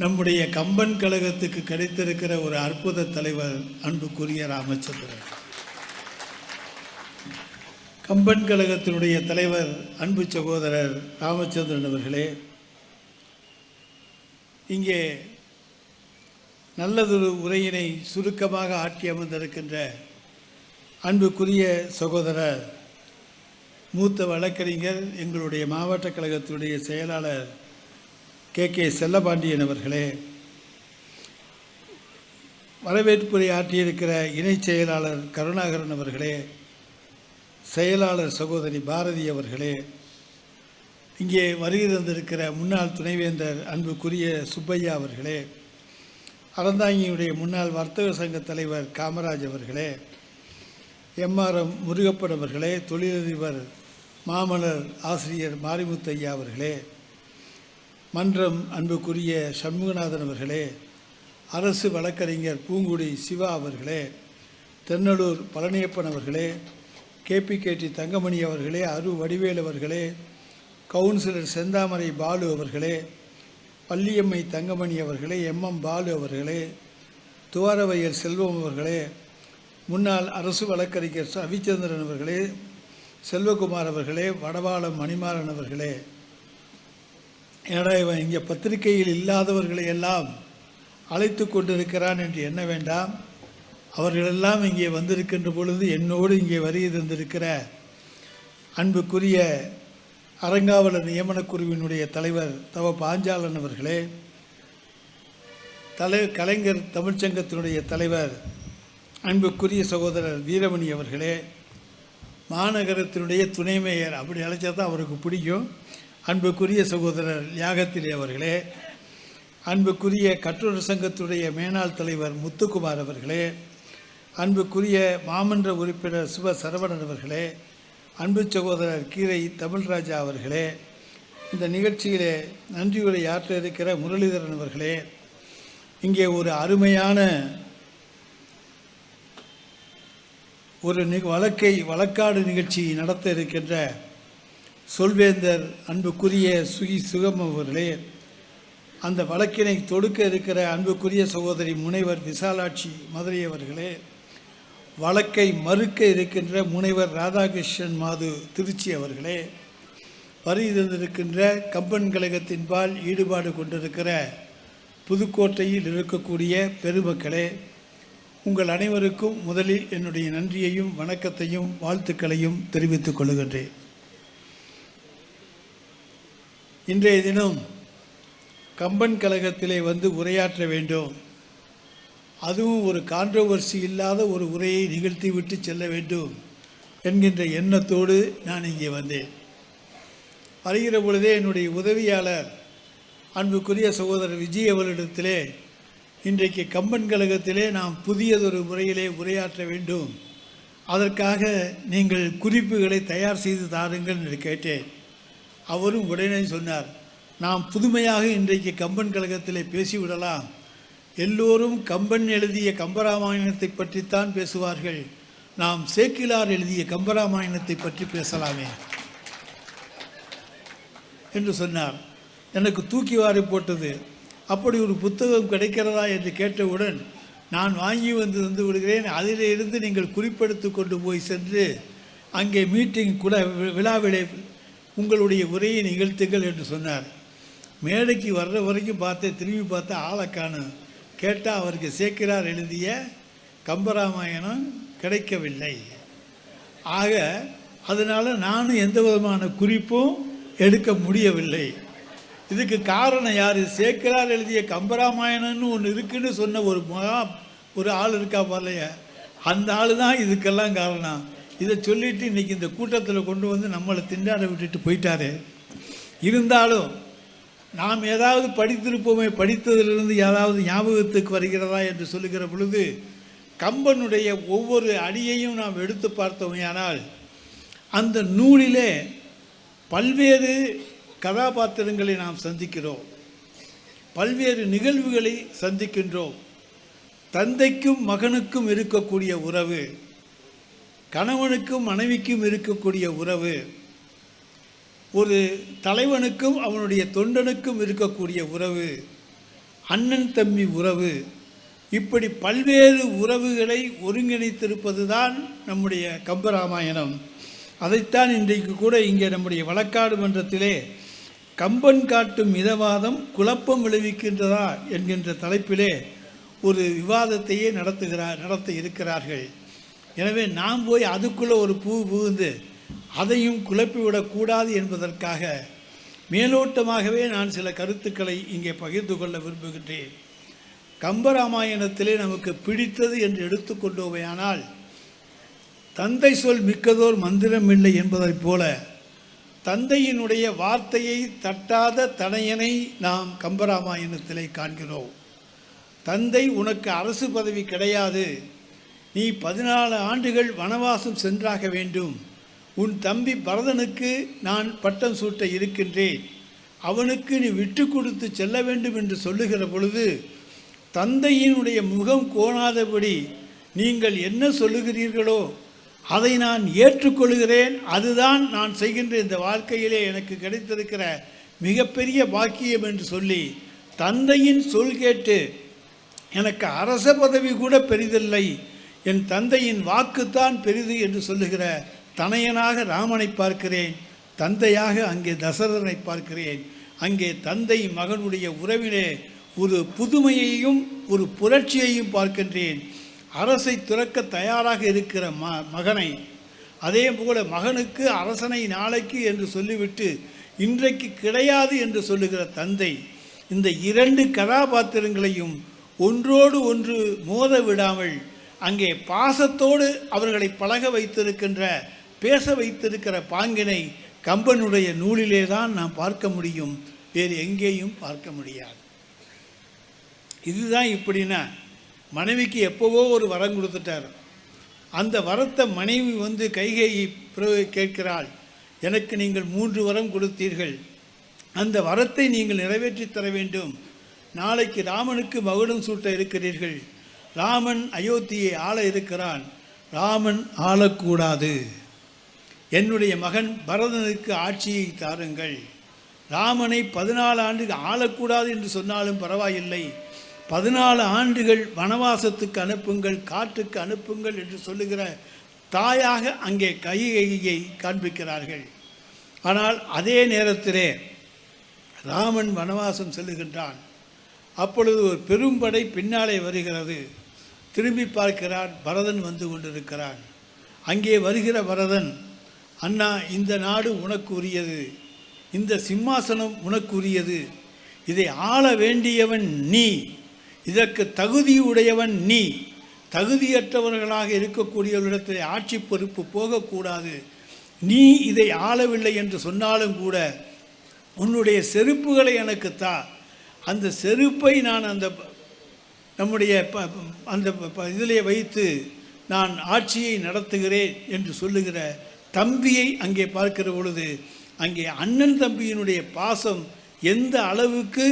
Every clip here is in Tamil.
நம்முடைய கம்பன் கழகத்துக்கு கிடைத்திருக்கிற ஒரு அற்புத தலைவர் அன்புக்குரிய ராமச்சந்திரன். கம்பன் கழகத்தினுடைய தலைவர் அன்பு சகோதரர் ராமச்சந்திரன் அவர்களே இங்கே நல்லதொரு உரையினை சுருக்கமாக ஆட்டி அமர்ந்திருக்கின்ற அன்புக்குரிய சகோதரர் மூத்த வழக்கறிஞர் எங்களுடைய மாவட்ட கழகத்தினுடைய செயலாளர் கே. கே. செல்லபாண்டியன் அவர்களே வரவேற்புரை ஆற்றியிருக்கிற இணைச் செயலாளர் கருணாகரன் அவர்களே செயலாளர் சகோதரி பாரதி அவர்களே இங்கே வருகை தந்திருக்கிற முன்னாள் துணைவேந்தர் அன்புக்குரிய சுப்பையா அவர்களே அறந்தாங்கியுடைய முன்னாள் வர்த்தக சங்க தலைவர் காமராஜ் அவர்களே எம்ஆர்எம் முருகப்பன் அவர்களே தொழிலதிபர் மாமலர் ஆசிரியர் மாரிமுத்தையா அவர்களே மன்றம் அன்புக்குரிய சண்முகநாதன் அவர்களே அரசு வழக்கறிஞர் பூங்குடி சிவா அவர்களே தென்னலூர் பழனியப்பன் அவர்களே கேபிகேடி தங்கமணி அவர்களே அரு வடிவேல் அவர்களே கவுன்சிலர் செந்தாமரை பாலு அவர்களே பள்ளியம்மை தங்கமணி அவர்களே எம்எம் பாலு அவர்களே துவாரவையர் செல்வம் அவர்களே முன்னாள் அரசு வழக்கறிஞர் ரவிச்சந்திரன் அவர்களே செல்வகுமார் அவர்களே வடவாளம் மணிமாறன் அவர்களே ஏடா இவன் இங்கே பத்திரிகையில் இல்லாதவர்களை எல்லாம் அழைத்து கொண்டிருக்கிறான் என்று எண்ண வேண்டாம்? அவர்களெல்லாம் இங்கே வந்திருக்கின்ற பொழுது என்னோடு இங்கே வருகை தந்திருக்கிற அன்புக்குரிய அறங்காவலர் நியமனக்குழுவினுடைய தலைவர் தவ பாஞ்சாலன் அவர்களே தலை கலைஞர் தமிழ்ச்சங்கத்தினுடைய தலைவர் அன்புக்குரிய சகோதரர் வீரமணி அவர்களே மாநகரத்தினுடைய துணை மேயர் அப்படி அழைச்சா தான் அவருக்கு பிடிக்கும். அன்புக்குரிய சகோதரர் யாகத்திலே அவர்களே அன்புக்குரிய கற்றோர் சங்கத்துடைய மேனாள் தலைவர் முத்துக்குமார் அவர்களே அன்புக்குரிய மாமன்ற உறுப்பினர் சுப சரவணன் அவர்களே அன்பு சகோதரர் கீரை தமிழ்ராஜா அவர்களே இந்த நிகழ்ச்சியிலே நன்றியுரை ஆற்ற இருக்கிற முரளிதரன் அவர்களே இங்கே ஒரு அருமையான ஒரு வழக்கை வழக்காடு நிகழ்ச்சி நடத்த இருக்கின்ற சொல்வேந்தர் அன்புக்குரிய சுகி சுகம் அவர்களே அந்த வழக்கினை தொடுக்க இருக்கிற அன்புக்குரிய சகோதரி முனைவர் விசாலாட்சி மதுரை அவர்களே வழக்கை மறுக்க இருக்கின்ற முனைவர் ராதாகிருஷ்ணன் மாது திருச்சி அவர்களே வருகை தந்திருக்கின்ற கம்பன் கழகத்தின்பால் ஈடுபாடு கொண்டிருக்கிற புதுக்கோட்டையில் இருக்கக்கூடிய பெருமக்களே உங்கள் அனைவருக்கும் முதலில் என்னுடைய நன்றியையும் வணக்கத்தையும் வாழ்த்துக்களையும் தெரிவித்துக் கொள்கின்றேன். இன்றைய தினம் கம்பன் கழகத்திலே வந்து உரையாற்ற வேண்டும். அதுவும் ஒரு கான்ட்ரவர்சி இல்லாத ஒரு உரையை நிகழ்த்திவிட்டு செல்ல வேண்டும் என்கின்ற எண்ணத்தோடு நான் இங்கே வந்தேன். வருகிற பொழுதே என்னுடைய உதவியாளர் அன்புக்குரிய சகோதரர் விஜய் அவர்களிடத்திலே இன்றைக்கு கம்பன் கழகத்திலே நாம் புதியதொரு முறையிலே உரையாற்ற வேண்டும். அதற்காக நீங்கள் குறிப்புகளை தயார் செய்து தாருங்கள் என்று கேட்டேன். அவரும் உடனே சொன்னார் நாம் புதுமையாக இன்றைக்கு கம்பன் கழகத்தில் பேசிவிடலாம். எல்லோரும் கம்பன் எழுதிய கம்பராமாயணத்தை பற்றித்தான் பேசுவார்கள். நாம் சேக்கிலார் எழுதிய கம்பராமாயணத்தை பற்றி பேசலாமே. என்று சொன்னார். எனக்கு தூக்கி வாரி போட்டது. அப்படி ஒரு புத்தகம் கிடைக்கிறதா? என்று கேட்டவுடன் நான் வாங்கி வந்து வந்து விடுகிறேன். அதிலிருந்து நீங்கள் குறிப்பெடுத்து கொண்டு போய் சென்று அங்கே மீட்டிங் கூட விழாவிலே உங்களுடைய உரையை நிகழ்த்துங்கள் என்று சொன்னார். மேடைக்கு வர்ற வரைக்கும் பார்த்து திரும்பி பார்த்து ஆளை காணும். கேட்டால் அவருக்கு சேக்கிரார் எழுதிய கம்பராமாயணம் கிடைக்கவில்லை. ஆக அதனால் நானும் எந்த விதமான குறிப்பும் எடுக்க முடியவில்லை. இதுக்கு காரணம் யார்? சேக்கிரார் எழுதிய கம்பராமாயணம்னு ஒன்று இருக்குன்னு சொன்ன ஒரு மகா ஒரு ஆள் இருக்கா பாருலைய அந்த ஆள் தான் இதுக்கெல்லாம் காரணம். இதை சொல்லிட்டு இன்னைக்கு இந்த கூட்டத்தில் கொண்டு வந்து நம்மளை திண்டாட விட்டுட்டு போயிட்டாரு. இருந்தாலும் நாம் ஏதாவது படித்திருப்போமே படித்ததிலிருந்து ஏதாவது ஞாபகத்துக்கு வருகிறதா என்று சொல்லுகிற பொழுது கம்பனுடைய ஒவ்வொரு அடியையும் நாம் எடுத்து பார்த்தோமையானால் அந்த நூலிலே பல்வேறு கதாபாத்திரங்களை நாம் சந்திக்கிறோம். பல்வேறு நிகழ்வுகளை சந்திக்கின்றோம். தந்தைக்கும் மகனுக்கும் இருக்கக்கூடிய உறவு. கணவனுக்கும் மனைவிக்கும் இருக்கக்கூடிய உறவு ஒரு தலைவனுக்கும் அவனுடைய தொண்டனுக்கும் இருக்கக்கூடிய உறவு அண்ணன் தம்பி உறவு இப்படி பல்வேறு உறவுகளை ஒருங்கிணைத்திருப்பது தான் நம்முடைய கம்பராமாயணம். அதைத்தான் இன்றைக்கு கூட இங்கே நம்முடைய வழக்காடு மன்றத்திலே கம்பன் காட்டும் மிதவாதம் குழப்பம் விளைவிக்கின்றதா என்கின்ற தலைப்பிலே ஒரு விவாதத்தையே நடத்துகிறார் நடத்த இருக்கிறார்கள். எனவே நாம் போய் அதுக்குள்ளே ஒரு பூ புகுந்து அதையும் குழப்பிவிடக்கூடாது என்பதற்காக மேலோட்டமாகவே நான் சில கருத்துக்களை இங்கே பகிர்ந்து கொள்ள விரும்புகின்றேன். கம்பராமாயணத்திலே நமக்கு பிடித்தது என்று எடுத்துக்கொண்டோமையானால் தந்தை சொல் மிக்கதோர் மந்திரம் இல்லை என்பதைப் போல தந்தையினுடைய வார்த்தையை தட்டாத தனையனை நாம் கம்பராமாயணத்திலே காண்கிறோம். தந்தை உனக்கு அரசு பதவி கிடையாது நீ பதினாலு ஆண்டுகள் வனவாசம் சென்றாக வேண்டும். உன் தம்பி பரதனுக்கு நான் பட்டம் சூட்ட இருக்கின்றேன். அவனுக்கு நீ விட்டு கொடுத்து செல்ல வேண்டும் என்று சொல்லுகிற பொழுது தந்தையினுடைய முகம் கோணாதபடி நீங்கள் என்ன சொல்லுகிறீர்களோ அதை நான் ஏற்றுக்கொள்கிறேன். அதுதான் நான் செய்கின்ற இந்த வாழ்க்கையிலே எனக்கு கிடைத்திருக்கிற மிகப்பெரிய பாக்கியம் என்று சொல்லி தந்தையின் சொல் கேட்டு எனக்கு அரச பதவி கூட பெரிதில்லை. என் தந்தையின் வாக்குத்தான் பெரிது என்று சொல்லுகிற தனையனாக ராமனை பார்க்கிறேன் தந்தையாக அங்கே தசரதனை பார்க்கிறேன். அங்கே தந்தை மகனுடைய உறவிலே ஒரு புதுமையையும் ஒரு புரட்சியையும் பார்க்கின்றேன். அரசை துறக்க தயாராக இருக்கிற ம மகனை அதே போல மகனுக்கு அரசனை நாளைக்கு என்று சொல்லிவிட்டு இன்றைக்கு கிடையாது என்று சொல்லுகிற தந்தை இந்த இரண்டு கதாபாத்திரங்களையும் ஒன்றோடு ஒன்று மோத விடாமல் அங்கே பாசத்தோடு அவர்களை பழக வைத்திருக்கின்ற பேச வைத்திருக்கிற பாங்கினை கம்பனுடைய நூலிலே தான் நாம் பார்க்க முடியும். வேறு எங்கேயும் பார்க்க முடியாது. இதுதான் இப்படின்னா மனைவிக்கு எப்போவோ ஒரு வரம் கொடுத்துட்டார். அந்த வரத்தை மனைவி வந்து கைகையை பிறகு கேட்கிறாள் எனக்கு நீங்கள் மூன்று வரம் கொடுத்தீர்கள். அந்த வரத்தை நீங்கள் நிறைவேற்றி தர வேண்டும். நாளைக்கு ராமனுக்கு மகுடம் சூட்ட இருக்கிறீர்கள். ராமன் அயோத்தியை ஆள இருக்கிறான். ராமன் ஆளக்கூடாது. என்னுடைய மகன் பரதனுக்கு ஆட்சியை தாருங்கள். ராமனை பதினாலு ஆண்டுகள் ஆளக்கூடாது என்று சொன்னாலும் பரவாயில்லை. பதினாலு ஆண்டுகள் வனவாசத்துக்கு அனுப்புங்கள் காட்டுக்கு அனுப்புங்கள் என்று சொல்லுகிற தாயாக அங்கே கைகையை காண்பிக்கிறார்கள். ஆனால் அதே நேரத்திலே ராமன் வனவாசம் செல்லுகின்றான். அப்பொழுது ஒரு பெரும்படை பின்னாலே வருகிறது. திரும்பி பார்க்கிறான் பரதன் வந்து கொண்டிருக்கிறான். அங்கே வருகிற பரதன் அண்ணா இந்த நாடு உனக்கு உரியது இந்த சிம்மாசனம் உனக்கு உரியது இதை ஆள வேண்டியவன் நீ. இதற்கு தகுதியுடையவன் நீ. தகுதியற்றவர்களாக இருக்கக்கூடியவர்களிடத்தில் ஆட்சி பொறுப்பு போகக்கூடாது. நீ இதை ஆளவில்லை என்று சொன்னாலும் கூட உன்னுடைய செருப்புகளை எனக்கு தா. அந்த செருப்பை நான் அந்த நம்முடைய ப அந்த ப- இதிலே வைத்து நான் ஆட்சியை நடத்துகிறேன் என்று சொல்லுகிற தம்பியை அங்கே பார்க்கிற பொழுது அங்கே அண்ணன் தம்பியினுடைய பாசம் எந்த அளவுக்கு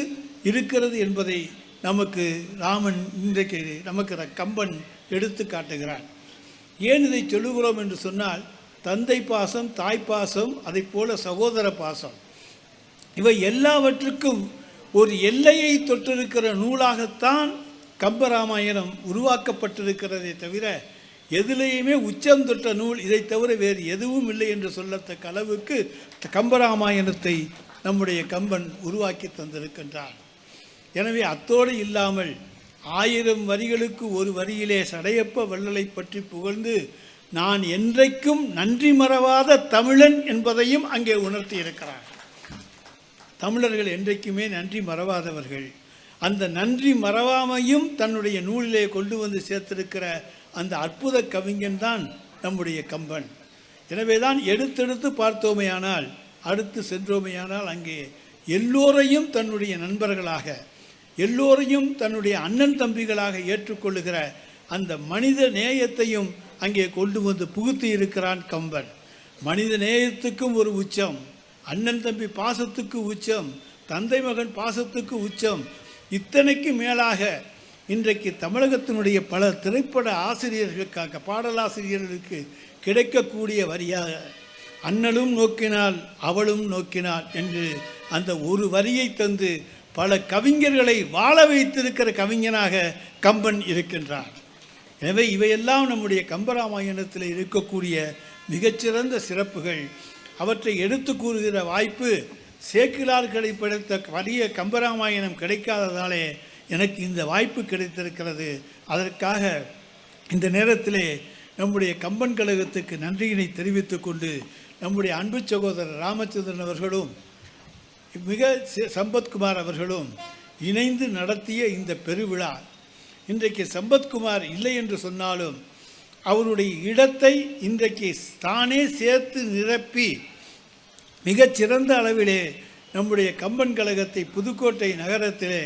இருக்கிறது என்பதை நமக்கு ராமன் இன்றைக்கு நமக்கு கம்பன் எடுத்து காட்டுகிறான். ஏன் இதை சொல்லுகிறோம் என்று சொன்னால் தந்தை பாசம் தாய் பாசம் அதைப் போல சகோதர பாசம். இவை எல்லாவற்றுக்கும் ஒரு எல்லையை தொட்டிருக்கிற நூலாகத்தான் கம்பராமாயணம் உருவாக்கப்பட்டிருக்கிறதே தவிர எதிலேயுமே உச்சம் தொட்ட நூல் இதை தவிர வேறு எதுவும் இல்லை என்று சொல்லத்தக்க அளவுக்கு கம்பராமாயணத்தை நம்முடைய கம்பன் உருவாக்கி தந்திருக்கின்றான். எனவே அத்தோடு இல்லாமல் ஆயிரம் வரிகளுக்கு ஒரு வரியிலே சடையப்ப வள்ளலை பற்றி புகழ்ந்து நான் என்றைக்கும் நன்றி மறவாத தமிழன் என்பதையும் அங்கே உணர்த்தி இருக்கிறார் தமிழர்கள் என்றைக்குமே நன்றி மறவாதவர்கள். அந்த நன்றி மறவாமையும் தன்னுடைய நூலிலே கொண்டு வந்து சேர்த்திருக்கிற அந்த அற்புத கவிஞன் தான் நம்முடைய கம்பன். எனவே தான் எடுத்தெடுத்து பார்த்தோமேயானால் அடுத்து சென்றோமேயானால் அங்கே எல்லோரையும் தன்னுடைய நண்பர்களாக எல்லோரையும் தன்னுடைய அண்ணன் தம்பிகளாக ஏற்றுக்கொள்ளுகிற அந்த மனித நேயத்தையும் அங்கே கொண்டு வந்து புகுத்தி இருக்கிறான் கம்பன். மனித நேயத்துக்கும் ஒரு உச்சம் அண்ணன் தம்பி பாசத்துக்கு உச்சம் தந்தை மகன் பாசத்துக்கு உச்சம் இத்தனைக்கு மேலாக இன்றைக்கு தமிழகத்தினுடைய பல திரைப்பட ஆசிரியர்களுக்காக பாடலாசிரியர்களுக்கு கிடைக்கக்கூடிய வரியாக அண்ணலும் நோக்கினால் அவளும் நோக்கினாள் என்று அந்த ஒரு வரியை தந்து பல கவிஞர்களை வாழ வைத்திருக்கிற கவிஞனாக கம்பன் இருக்கின்றான் எனவே இவையெல்லாம் நம்முடைய கம்பராமாயணத்தில் இருக்கக்கூடிய மிகச்சிறந்த சிறப்புகள். அவற்றை எடுத்து கூறுகிற வாய்ப்பு சேக்கிலார்களை படைத்த வலிய கம்பராமாயணம் கிடைக்காததாலே எனக்கு இந்த வாய்ப்பு கிடைத்திருக்கிறது. அதற்காக இந்த நேரத்திலே நம்முடைய கம்பன் கழகத்துக்கு நன்றியினை தெரிவித்துக் கொண்டு நம்முடைய அன்பு சகோதரர் ராமச்சந்திரன் அவர்களும் மிக சம்பத்குமார் அவர்களும் இணைந்து நடத்திய இந்த பெருவிழா. இன்றைக்கு சம்பத்குமார் இல்லை என்று சொன்னாலும் அவருடைய இடத்தை இன்றைக்கு தானே சேர்த்து நிரப்பி மிகச்சிறந்த அளவிலே நம்முடைய கம்பன் கழகத்தை புதுக்கோட்டை நகரத்திலே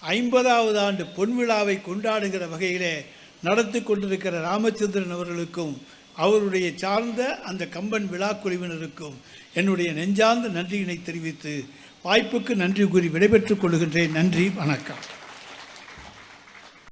ஐம்பதாவது ஆண்டு பொன்விழாவை கொண்டாடுகிற வகையிலே நடத்தி கொண்டிருக்கிற ராமச்சந்திரன் அவர்களுக்கும் அவருடைய சார்ந்த அந்த கம்பன் விழா குழுவினருக்கும் என்னுடைய நெஞ்சார்ந்த நன்றியினை தெரிவித்து வாய்ப்புக்கு நன்றி கூறி விடைபெற்றுக் கொள்கின்றேன். நன்றி வணக்கம்.